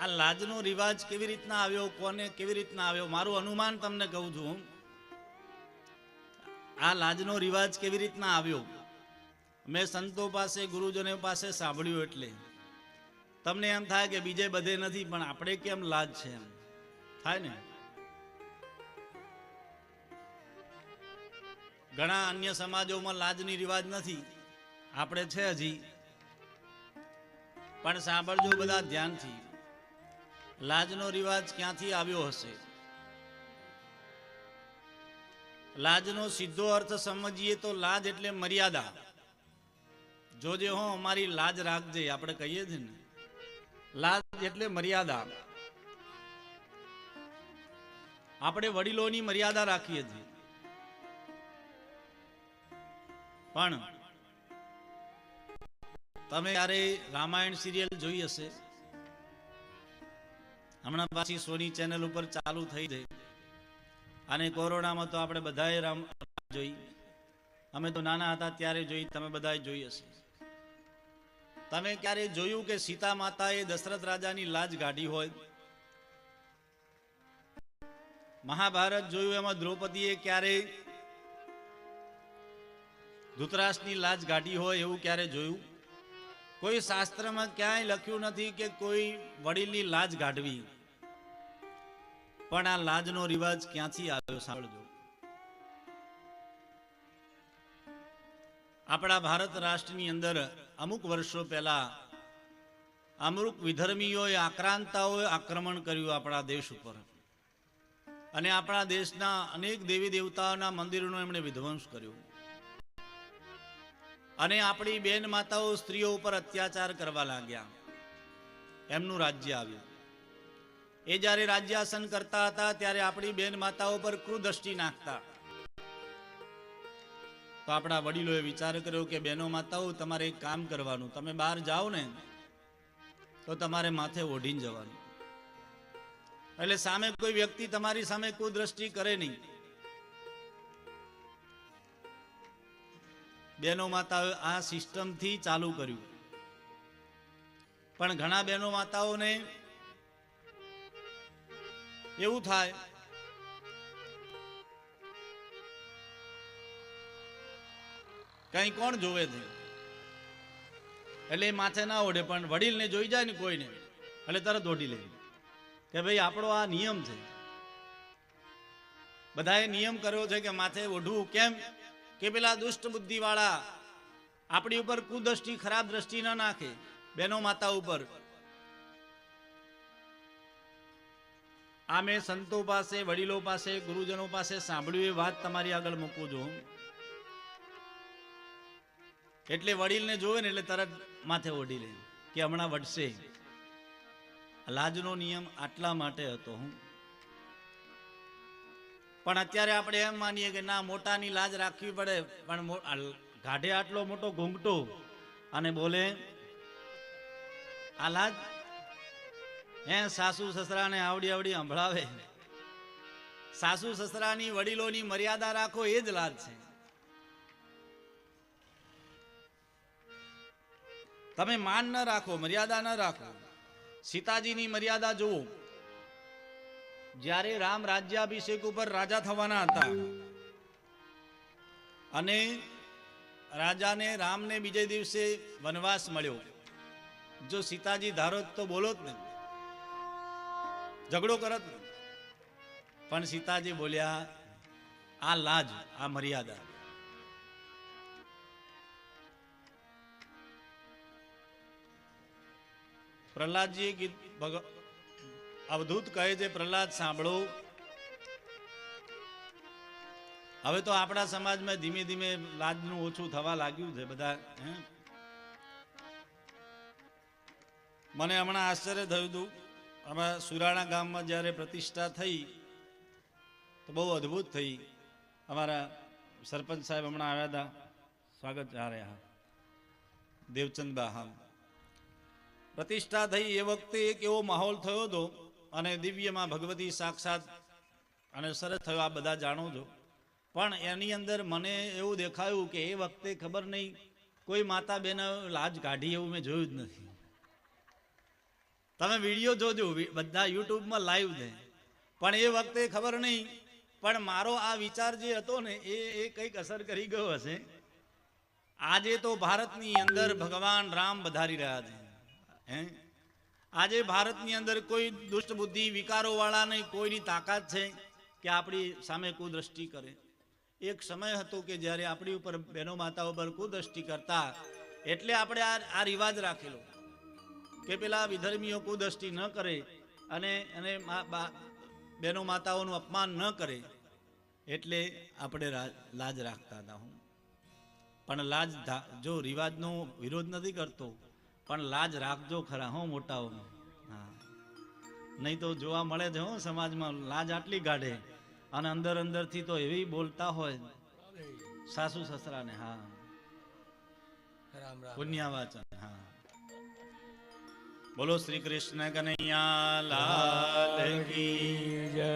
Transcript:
આ લાજનો રિવાજ કેવી રીતના આવ્યો, કોને કેવી રીતના આવ્યો, મારું અનુમાન તમને કહું છું. આ લાજનો રિવાજ કેવી રીતના આવ્યો? મેં સંતો પાસે, ગુરુજનો પાસે સાંભળ્યું એટલે. તમને એમ થાય કે બીજે બધે નથી, પણ આપણે કેમ લાજ છે એમ? થાય ને? ઘણા અન્ય સમાજોમાં લાજની રિવાજ નથી. આપણે છે હજી. પણ સાંભળજો બધા ધ્યાનથી. લાજનો રિવાજ ક્યાંથી આવ્યો હશે? લાજનો સીધો અર્થ સમજીએ તો લાજ એટલે મર્યાદા. જોજે હો, અમારી લાજ રાખજે, આપણે કહીએ છીએ ને. લાજ એટલે મર્યાદા. આપણે વડીલોની મર્યાદા રાખીએ છીએ. પણ, તમે ક્યારે રામાયણ સિરિયલ જોઈ હશે? હમણાં પાછી સોની ચેનલ ઉપર ચાલુ થઈ જાય. અને કોરોનામાં તો આપણે બધાએ રામ જોઈ. અમે તો નાના હતા ત્યારે જોઈ, તમે બધાએ જોઈ હશે. તમે ક્યારે જોયું કે સીતા માતાએ દશરથ રાજાની લાજ કાઢી હોય? મહાભારત જોયું એમાં દ્રૌપદીએ ક્યારે ધૃતરાષ્ટ્રની લાજ કાઢી હોય એવું ક્યારે જોયું? કોઈ શાસ્ત્રમાં ક્યાંય લખ્યું નથી કે કોઈ વડીલની લાજ કાઢવી પણ આ લાજનો રિવાજ ક્યાંથી આવ્યો સાંભળજો. આપણા ભારત રાષ્ટ્રની અંદર અમુક વર્ષો પહેલા અમુક વિધર્મીઓએ આક્રાંતાઓએ આક્રમણ કર્યું આપણા દેશ ઉપર. અને આપણા દેશના અનેક દેવી દેવતાઓના મંદિરોનો એમણે વિધ્વંસ કર્યો. અને આપણી બેન માતાઓ સ્ત્રીઓ ઉપર અત્યાચાર કરવા લાગ્યા. એમનું રાજ્ય આવ્યું. એ જ્યારે રાજ્યાસન કરતા હતા, ત્યારે આપણી બેન માતાઓ પર કુદ્રષ્ટિ નાખતા. તો આપણા વડીલોએ વિચાર કર્યો કે બહેનો માતાઓ, તમારે એક કામ કરવાનું. તમે બહાર જાઓ ને, તો તમારે માથે ઓઢીને જવાનું. એટલે સામે કોઈ વ્યક્તિ તમારી સામે કુદ્રષ્ટિ કરે નહીં. બહેનો માતાઓએ આ સિસ્ટમથી ચાલુ કર્યું. પણ ઘણા બહેનો માતાઓને એવું થાય કઈ કોણ જોવે છે? એટલે માથે ના ઓઢે, પણ વડીલને જોઈ જાય ને કોઈને, એટલે તરત ઓઢી લે. કે ભાઈ, આપણો આ નિયમ છે. બધાએ નિયમ કર્યો છે કે માથે ઓઢવું કેમ? કે પેલા દુષ્ટ બુદ્ધિ વાળા આપણી ઉપર કુદ્રષ્ટિ ખરાબ દ્રષ્ટિ ન નાખે. બેનો માતા ઉપર. આ મેં સંતો પાસે, વડીલો પાસે, ગુરુજનો પાસે સાંભળ્યું એ વાત તમારી આગળ મૂકું છું. એટલે વડીલને જોવે ને એટલે તરત માથે ઓઢી લે કે હમણાં વડશે લાજનો નિયમ આટલા માટે હતો હું. પણ અત્યારે આપણે એમ માનીએ કે ના, મોટાની લાજ રાખવી પડે, પણ ગાઢે આટલો મોટો ઘૂંઘટો અને બોલે, આ લાજ હે સાસુ સસરાને આવડી આવડી સંભળાવે. સાસુ સસરાની વડીલોની મર્યાદા રાખો, એ જ લાજ છે. તમે માન ન રાખો, મર્યાદા ન રાખો. સીતાજીની મર્યાદા જુઓ. જ્યારે રામ રાજ્યાભિષેક ઉપર રાજા થવાના હતા અને રાજાને રામને બીજે દિવસે વનવાસ મળ્યો. જો સીતાજી ધારો તો બોલો જ નહીં ઝઘડો કરત નહીં પણ સીતાજી બોલ્યા, આ લાજ, આ મર્યાદા. પ્રહલાદજીએ કીધું ભગ- અવધૂત કહે છે, પ્રહલાદ, સાંભળો. હવે તો આપણા સમાજમાં ધીમે ધીમે લાજનું ઓછું થવા લાગ્યું છે બધા? મને હમણાં આશ્ચર્ય થયું હતું. અમારા સુરાણા ગામમાં જ્યારે પ્રતિષ્ઠા થઈ, તો બહુ અદ્ભુત થઈ. અમારા સરપંચ સાહેબ હમણાં આવ્યા હતા. સ્વાગત આ રહ્યા દેવચંદ બા હા પ્રતિષ્ઠા થઈ એ વખતે એક એવો માહોલ થયો હતો અને દિવ્યમાં ભગવતી સાક્ષાત અને સરસ થયો, આ બધા જાણો છો. પણ એની અંદર મને એવું દેખાયું કે એ વખતે ખબર નહીં, કોઈ માતા બેન લાજ કાઢી એવું મેં જોયું જ નથી. તમે વીડિયો જોજો બધા યુટ્યુબમાં લાઈવ છે પણ એ વખતે ખબર નહીં, પણ મારો આ વિચાર જે હતો ને, એ એ કંઈક અસર કરી ગયો હશે. આજે તો ભારતની અંદર ભગવાન રામ વધારી રહ્યા છે. હે? આજે ભારતની અંદર કોઈ દુષ્ટ બુદ્ધિ વિકારો વાળા નહીં, કોઈની તાકાત છે કે આપણી સામે કુદ્રષ્ટિ કરે. એક સમય હતો કે જ્યારે આપણી ઉપર બહેનો માતાઓ પર કુદ્રષ્ટિ કરતા, એટલે આપણે આ આ રિવાજ રાખેલો કે પેલા વિધર્મીઓ કુદ્રષ્ટિ ન કરે અને અને બહેનો માતાઓનું અપમાન ન કરે, એટલે આપણે લાજ રાખતા હતા હું. પણ લાજ જો રિવાજનો વિરોધ નથી કરતો પણ લાજ રાખજો ખરા હો મોટાઓ હા. નહીં તો જોવા મળે છે હો સમાજમાં લાજ આટલી કાઢે અને અંદર અંદરથી તો એવી બોલતા હોય. સાસુ સસરાને હા. પુન્યા વાચન હા. બોલો શ્રી કૃષ્ણ કનૈયા લાલ કી જય.